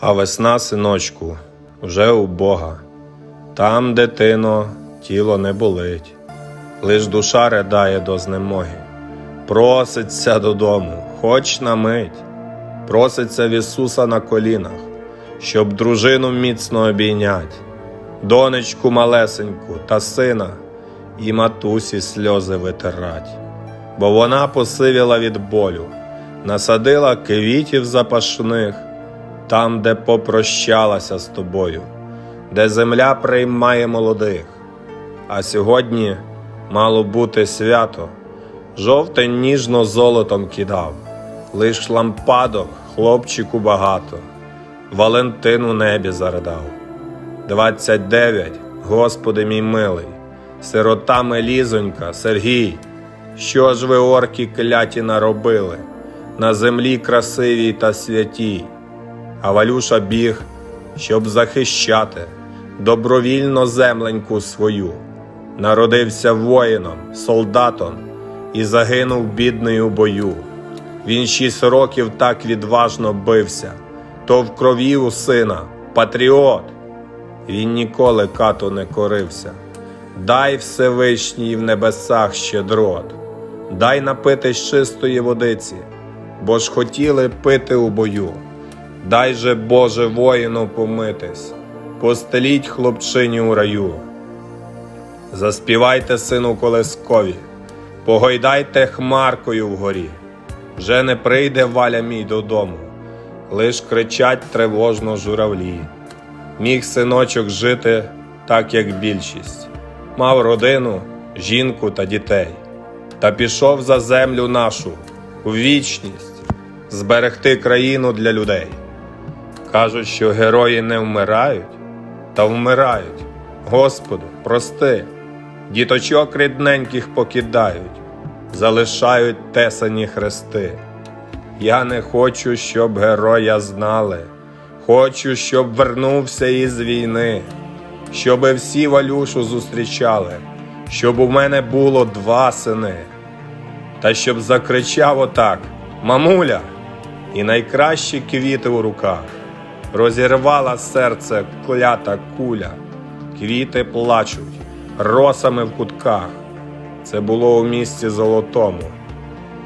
А весна, синочку, вже у Бога. Там, дитино, тіло не болить, лиш душа ридає до знемоги. Проситься додому, хоч на мить, проситься в Ісуса на колінах, щоб дружину міцно обійнять, донечку малесеньку та сина, і матусі сльози витирать, бо вона посивіла від болю, насадила квітів запашних там, де попрощалася з тобою, де земля приймає молодих. А сьогодні мало бути свято, жовте ніжно золотом кидав, лиш лампадок хлопчику багато, Валентин у небі заридав. Двадцять дев'ять, Господи мій милий, сирота Мелізонька, Сергій, що ж ви орки кляті наробили, на землі красивій та святій. А Валюша біг, щоб захищати добровільно земленьку свою. Народився воїном, солдатом і загинув бідний у бою. Він шість років так відважно бився, то в крові у сина, патріот. Він ніколи кату не корився. Дай Всевишній в небесах щедрот, дай напитись чистої водиці, бо ж хотіли пити у бою. Дай же Боже воїну помитись, постеліть хлопчині у раю. Заспівайте сину колескові, погойдайте хмаркою вгорі. Вже не прийде валя мій додому, лиш кричать тривожно журавлі. Міг синочок жити так, як більшість, мав родину, жінку та дітей, та пішов за землю нашу у вічність, зберегти країну для людей. Кажуть, що герої не вмирають, та вмирають. Господи, прости, діточок рідненьких покидають, залишають тесані хрести. Я не хочу, щоб героя знали, хочу, щоб вернувся із війни, щоби всі Валюшу зустрічали, щоб у мене було два сини, та щоб закричав отак: Мамуля! І найкращі квіти у руках розірвала серце клята куля, квіти плачуть, росами в кутках. Це було у місті золотому,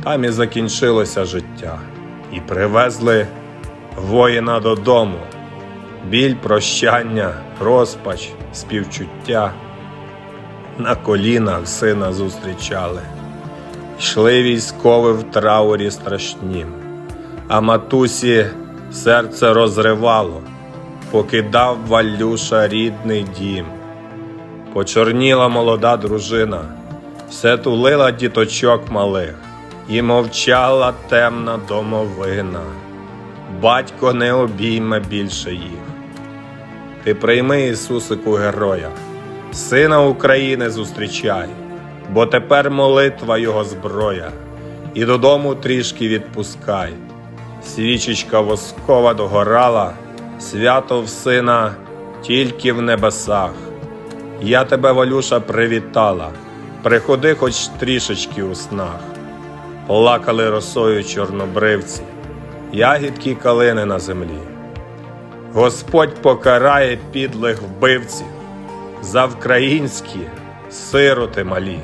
там і закінчилося життя, і привезли воїна додому. Біль прощання, розпач, співчуття. На колінах сина зустрічали, йшли військові в траурі страшнім, а матусі серце розривало, покидав Валюша рідний дім. Почорніла молода дружина, все тулила діточок малих, і мовчала темна домовина. Батько не обійме більше їх. Ти прийми Ісусику героя, сина України зустрічай, бо тепер молитва Його зброя, і додому трішки відпускай. Свічечка воскова догорала, свято в сина тільки в небесах. Я тебе, Валюша, привітала, приходи хоч трішечки у снах. Плакали росою чорнобривці, ягідки калини на землі. Господь покарає підлих вбивців за вкраїнські сироти малі.